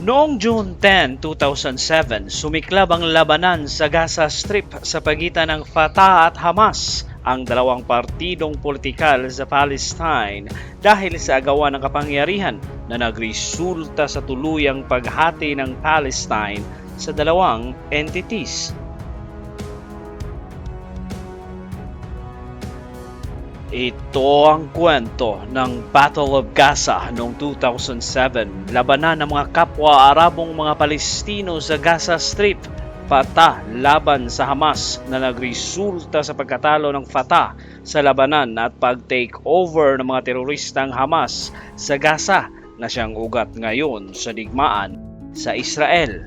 Noong June 10, 2007, sumiklab ang labanan sa Gaza Strip sa pagitan ng Fatah at Hamas, ang dalawang partidong politikal sa Palestine dahil sa agawan ng kapangyarihan na nagresulta sa tuluyang paghati ng Palestine sa dalawang entities. Ito ang kwento ng Battle of Gaza noong 2007, labanan ng mga kapwa-Arabong mga Palestino sa Gaza Strip, Fatah laban sa Hamas na nagresulta sa pagkatalo ng Fatah sa labanan at pag-take over ng mga teroristang Hamas sa Gaza na siyang ugat ngayon sa digmaan sa Israel.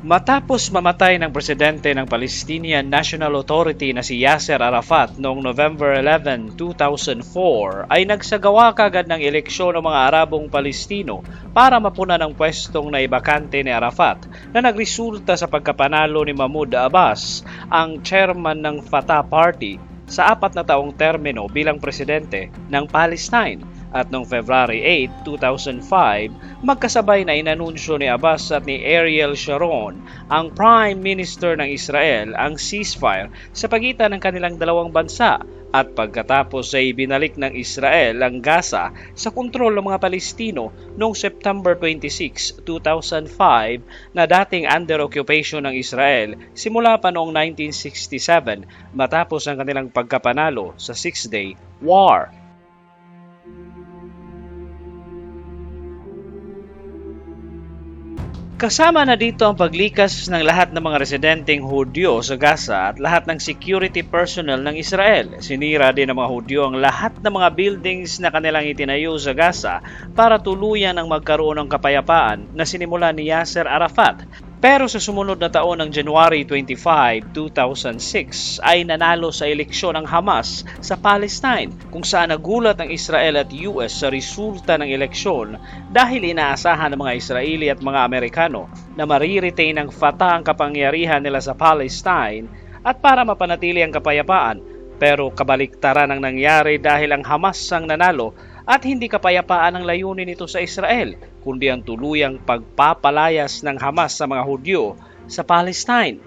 Matapos mamatay ng presidente ng Palestinian National Authority na si Yasser Arafat noong November 11, 2004 ay nagsagawa kagad ng eleksyon ng mga Arabong Palestino para mapuna ng pwestong na ibakante ni Arafat na nagresulta sa pagkapanalo ni Mahmoud Abbas, ang chairman ng Fatah Party sa apat na taong termino bilang presidente ng Palestine at noong February 8, 2005, magkasabay na inanunsyo ni Abbas at ni Ariel Sharon, ang Prime Minister ng Israel, ang ceasefire sa pagitan ng kanilang dalawang bansa at pagkatapos ay binalik ng Israel ang Gaza sa kontrol ng mga Palestino noong September 26, 2005 na dating under occupation ng Israel simula pa noong 1967 matapos ang kanilang pagkapanalo sa Six-Day War. Kasama na dito ang paglikas ng lahat ng mga residenteng Hudyo sa Gaza at lahat ng security personnel ng Israel. Sinira din ng mga Hudyo ang lahat ng mga buildings na kanilang itinayo sa Gaza para tuluyan ang magkaroon ng kapayapaan na sinimula ni Yasser Arafat pero sa sumunod na taon ng January 25, 2006 ay nanalo sa eleksyon ng Hamas sa Palestine kung saan nagulat ang Israel at US sa resulta ng eleksyon dahil inaasahan ng mga Israeli at mga Amerikano na mariretain ng Fatah ang kapangyarihan nila sa Palestine at para mapanatili ang kapayapaan. Pero kabaliktaran ang nangyari dahil ang Hamas ang nanalo at hindi kapayapaan ang layunin nito sa Israel, kundi ang tuluyang pagpapalayas ng Hamas sa mga Hudyo sa Palestine.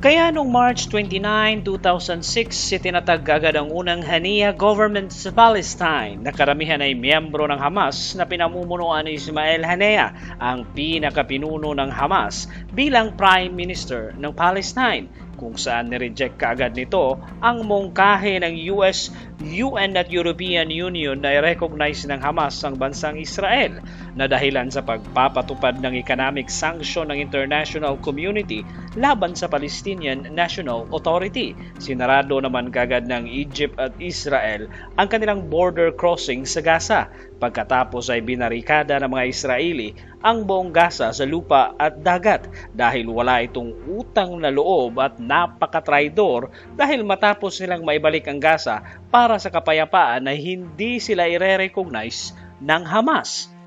Kaya noong March 29, 2006, itinatag agad ang unang Hania government sa Palestine na karamihan ay miyembro ng Hamas na pinamumunuan ni Ismail Haniyeh, ang pinakapinuno ng Hamas bilang Prime Minister ng Palestine kung saan nireject kaagad nito ang mungkahe ng US, UN at European Union na i-recognize ng Hamas ang bansang Israel na dahilan sa pagpapatupad ng economic sanction ng international community laban sa Palestinian National Authority. Sinarado naman kagad ng Egypt at Israel ang kanilang border crossing sa Gaza pagkatapos ay binarikada ng mga Israeli ang buong Gaza sa lupa at dagat dahil wala itong utang na loob at napakatraidor dahil matapos nilang maibalik ang Gaza para sa kapayapaan na hindi sila ire-recognize ng Hamas.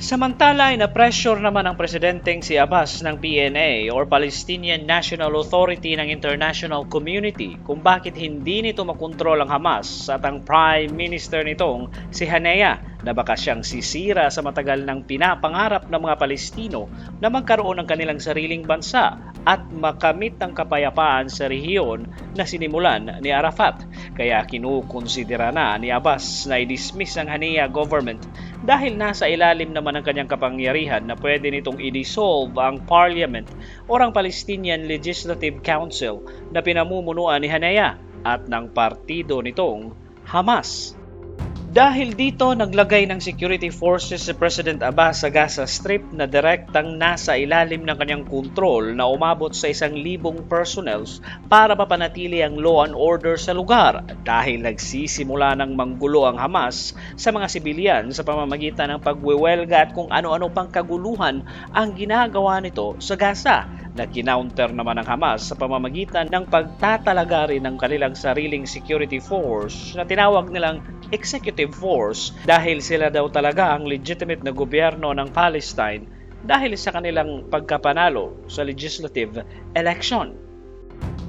Samantala ay na-pressure naman ang presidenteng si Abbas ng PNA or Palestinian National Authority ng international community kung bakit hindi nito makontrol ang Hamas at ang prime minister nitong si Haniyeh na baka siyang sisira sa matagal ng pinapangarap ng mga Palestino na magkaroon ng kanilang sariling bansa at makamit ang kapayapaan sa rehiyon na sinimulan ni Arafat. Kaya kinukonsidera na ni Abbas na i-dismiss ang Haniya government dahil nasa ilalim naman ng kanyang kapangyarihan na pwede nitong i-dissolve ang parliament o ang Palestinian Legislative Council na pinamumunuan ni Hanaya at ng partido nitong Hamas. Dahil dito, naglagay ng security forces si President Abbas sa Gaza Strip na direktang nasa ilalim ng kanyang kontrol na umabot sa isang libong personnels para mapanatili ang law and order sa lugar dahil nagsisimula ng manggulo ang Hamas sa mga sibilyan sa pamamagitan ng pagwewelga at kung ano-ano pang kaguluhan ang ginagawa nito sa Gaza na kinounter naman ng Hamas sa pamamagitan ng pagtatalaga rin ng kanilang sariling security force na tinawag nilang executive force dahil sila daw talaga ang legitimate na gobyerno ng Palestine dahil sa kanilang pagkapanalo sa legislative election.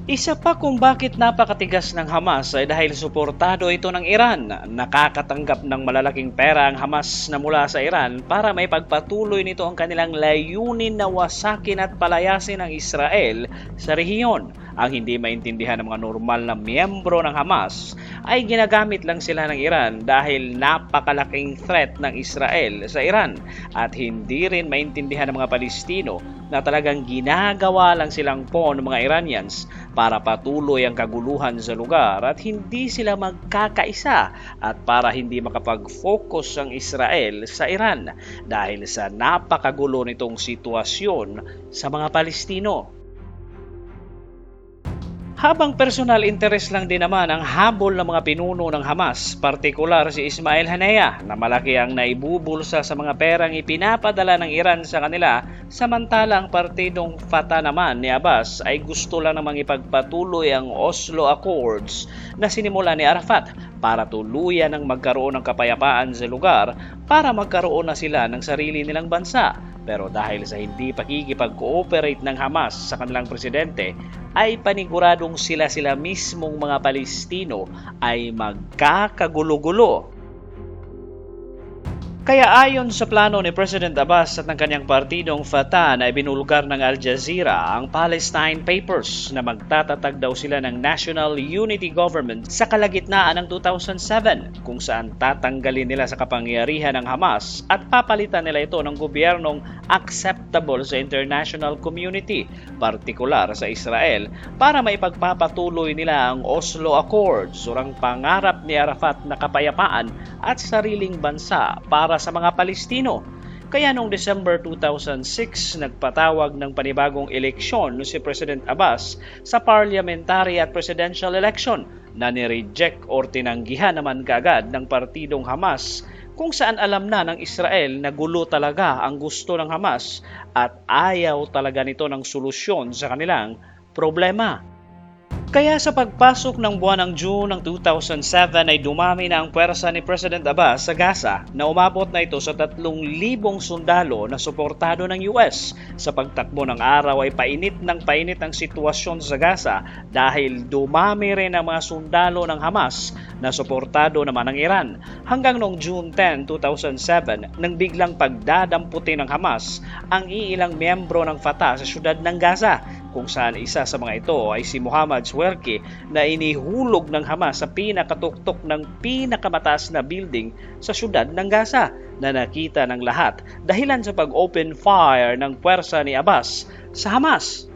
Isa pa kung bakit napakatigas ng Hamas ay dahil suportado ito ng Iran. Nakakatanggap ng malalaking pera ang Hamas na mula sa Iran para may pagpatuloy nito ang kanilang layunin na wasakin at palayasin ang Israel sa rehiyon. Ang hindi maintindihan ng mga normal na miyembro ng Hamas ay ginagamit lang sila ng Iran dahil napakalaking threat ng Israel sa Iran at hindi rin maintindihan ng mga Palestino na talagang ginagawa lang silang pawn ng mga Iranians para patuloy ang kaguluhan sa lugar at hindi sila magkakaisa at para hindi makapag-focus ang Israel sa Iran dahil sa napakagulo nitong sitwasyon sa mga Palestino. Habang personal interest lang din naman ang habol ng mga pinuno ng Hamas, partikular si Ismail Haniyeh na malaki ang naibubulsa sa mga perang ipinapadala ng Iran sa kanila, samantalang partidong Fatah naman ni Abbas ay gusto lang namang ipagpatuloy ang Oslo Accords na sinimula ni Arafat para tuluyan ng magkaroon ng kapayapaan sa lugar para magkaroon na sila ng sarili nilang bansa. Pero dahil sa hindi pakikipag-cooperate ng Hamas sa kanilang presidente, ay paniguradong sila-sila mismong mga Palestino ay magkakagulo-gulo. Kaya ayon sa plano ni President Abbas at ng kanyang partidong Fatah na ibinulgar ng Al Jazeera ang Palestine Papers na magtatatag daw sila ng National Unity Government sa kalagitnaan ng 2007 kung saan tatanggalin nila sa kapangyarihan ng Hamas at papalitan nila ito ng gobyernong acceptable sa international community, partikular sa Israel, para maipagpapatuloy nila ang Oslo Accords, surang pangarap ni Arafat na kapayapaan at sariling bansa para sa mga Palestino. Kaya noong December 2006, nagpatawag ng panibagong eleksyon si President Abbas sa parliamentary at presidential election na nireject or tinanggihan naman kagad ng partidong Hamas kung saan alam na ng Israel na gulo talaga ang gusto ng Hamas at ayaw talaga nito ng solusyon sa kanilang problema. Kaya sa pagpasok ng buwan ng June ng 2007 ay dumami na ang pwersa ni President Abbas sa Gaza na umabot na ito sa 3,000 sundalo na suportado ng US. Sa pagtakbo ng araw ay painit ng painit ang sitwasyon sa Gaza dahil dumami rin ang mga sundalo ng Hamas na suportado naman ng Iran. Hanggang noong June 10, 2007 nang biglang pagdadamputin ng Hamas ang iilang miyembro ng Fatah sa syudad ng Gaza kung saan isa sa mga ito ay si Muhammad Swerke na inihulog ng Hamas sa pinakatuktok ng pinakamataas na building sa syudad ng Gaza na nakita ng lahat dahilan sa pag-open fire ng puwersa ni Abbas sa Hamas.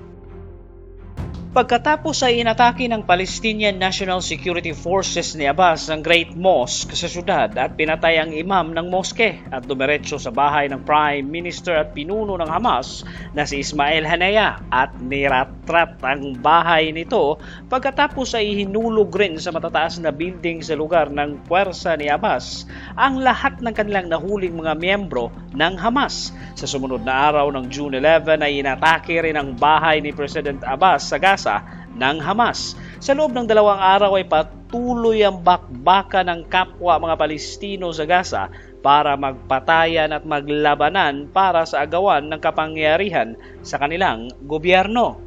Pagkatapos ay inatake ng Palestinian National Security Forces ni Abbas ang Great Mosque sa syudad at pinatay ang imam ng moske at dumiretso sa bahay ng Prime Minister at pinuno ng Hamas na si Ismail Haniyeh at niratrat ang bahay nito pagkatapos ay hinulog rin sa matataas na building sa lugar ng puwersa ni Abbas ang lahat ng kanilang nahuling mga miyembro ng Hamas. Sa sumunod na araw ng June 11 ay inatake rin ang bahay ni President Abbas sa Gaza ng Hamas. Sa loob ng dalawang araw ay patuloy ang bakbaka ng kapwa mga Palestino sa Gaza para magpatayan at maglabanan para sa agawan ng kapangyarihan sa kanilang gobyerno.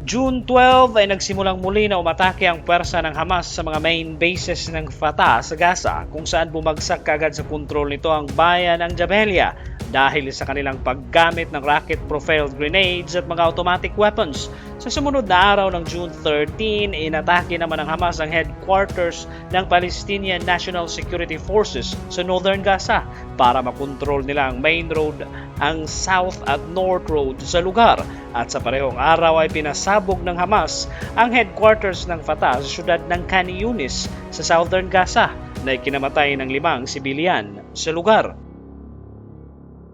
June 12 ay nagsimulang muli na umatake ang pwersa ng Hamas sa mga main bases ng Fatah sa Gaza kung saan bumagsak kagad sa kontrol nito ang bayan ng Jabalia dahil sa kanilang paggamit ng rocket-propelled grenades at mga automatic weapons. Sa sumunod na araw ng June 13, inatake naman ng Hamas ang headquarters ng Palestinian National Security Forces sa Northern Gaza para makontrol nila ang main road, ang South at North Road sa lugar. At sa parehong araw ay pinasabog ng Hamas ang headquarters ng Fatah sa syudad ng Khan Yunis sa Southern Gaza na ikinamatay ng limang sibilyan sa lugar.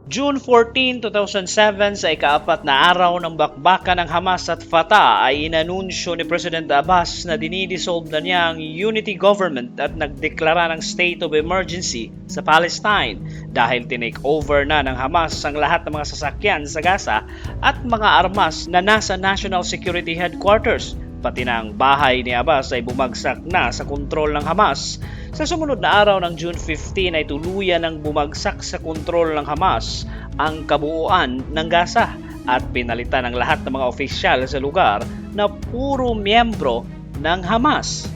June 14, 2007 sa ikaapat na araw ng bakbakan ng Hamas at Fatah ay inanunsyo ni President Abbas na dinidissolve na niya ang unity government at nagdeklara ng state of emergency sa Palestine dahil tinake over na ng Hamas ang lahat ng mga sasakyan sa Gaza at mga armas na nasa National Security Headquarters pati na ang bahay ni Abbas ay bumagsak na sa kontrol ng Hamas. Sa sumunod na araw ng June 15 ay tuluyan ng bumagsak sa kontrol ng Hamas ang kabuuan ng Gaza at pinalitan ng lahat ng mga opisyal sa lugar na puro miyembro ng Hamas.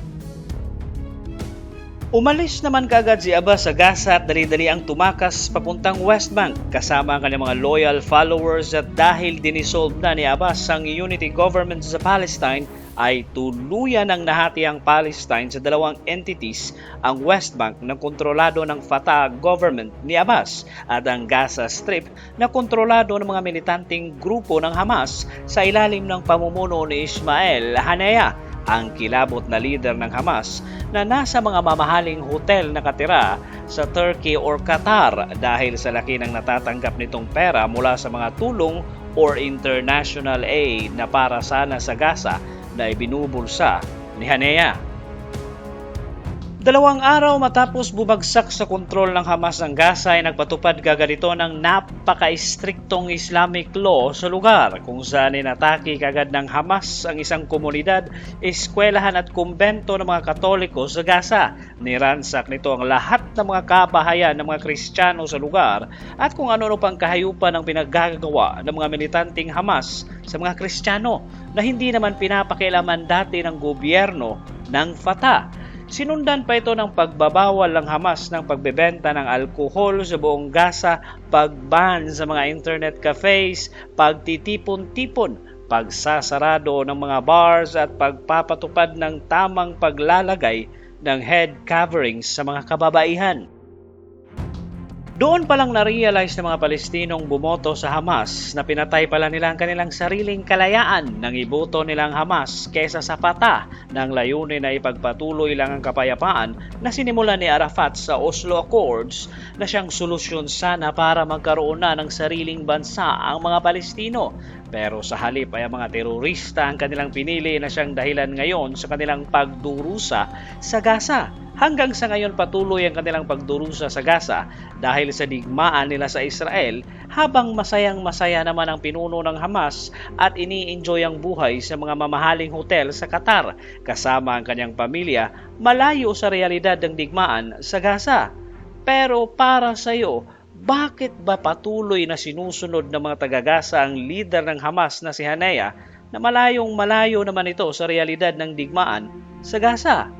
Umalis naman kaagad si Abbas sa Gaza at dali-dali ang tumakas papuntang West Bank kasama ang kanyang mga loyal followers at dahil dinisolve na ni Abbas ang unity government sa Palestine ay tuluyan ng nahati ang Palestine sa dalawang entities ang West Bank na kontrolado ng Fatah government ni Abbas at ang Gaza Strip na kontrolado ng mga militanteng grupo ng Hamas sa ilalim ng pamumuno ni Ismail Haniyeh ang kilabot na leader ng Hamas na nasa mga mamahaling hotel nakatira sa Turkey or Qatar dahil sa laki ng natatanggap nitong pera mula sa mga tulong or international aid na para sana sa Gaza na ibinubulsa ni Hanea. Dalawang araw matapos bumagsak sa kontrol ng Hamas ang Gaza ay nagpatupad gagalito ng napaka-istriktong Islamic law sa lugar kung saan inatake kagad ng Hamas ang isang komunidad, eskwelahan at kumbento ng mga Katoliko sa Gaza. Niransak nito ang lahat ng mga kabahayan ng mga Kristiyano sa lugar at kung ano-ano pang kahayupan ang pinaggagawa ng mga militanteng Hamas sa mga Kristiyano na hindi naman pinapakialaman dati ng gobyerno ng Fatah. Sinundan pa ito ng pagbabawal ng Hamas ng pagbebenta ng alkohol sa buong Gaza, pagban sa mga internet cafes, pagtitipon-tipon, pagsasarado ng mga bars at pagpapatupad ng tamang paglalagay ng head coverings sa mga kababaihan. Doon pa lang na-realize ng mga Palestinong bumoto sa Hamas na pinatay pala nila ang kanilang sariling kalayaan nang iboto nilang Hamas kesa sa pata ng layunin na ipagpatuloy lang ang kapayapaan na sinimula ni Arafat sa Oslo Accords na siyang solusyon sana para magkaroon na ng sariling bansa ang mga Palestino. Pero sa halip ay ang mga terorista ang kanilang pinili na siyang dahilan ngayon sa kanilang pagdurusa sa Gaza. Hanggang sa ngayon patuloy ang kanilang pagdurusa sa Gaza dahil sa digmaan nila sa Israel habang masayang masaya naman ang pinuno ng Hamas at ini-enjoy ang buhay sa mga mamahaling hotel sa Qatar kasama ang kanyang pamilya malayo sa realidad ng digmaan sa Gaza. Pero para sa iyo, bakit ba patuloy na sinusunod ng mga taga-Gaza ang leader ng Hamas na si Hanaya na malayong malayo naman ito sa realidad ng digmaan sa Gaza?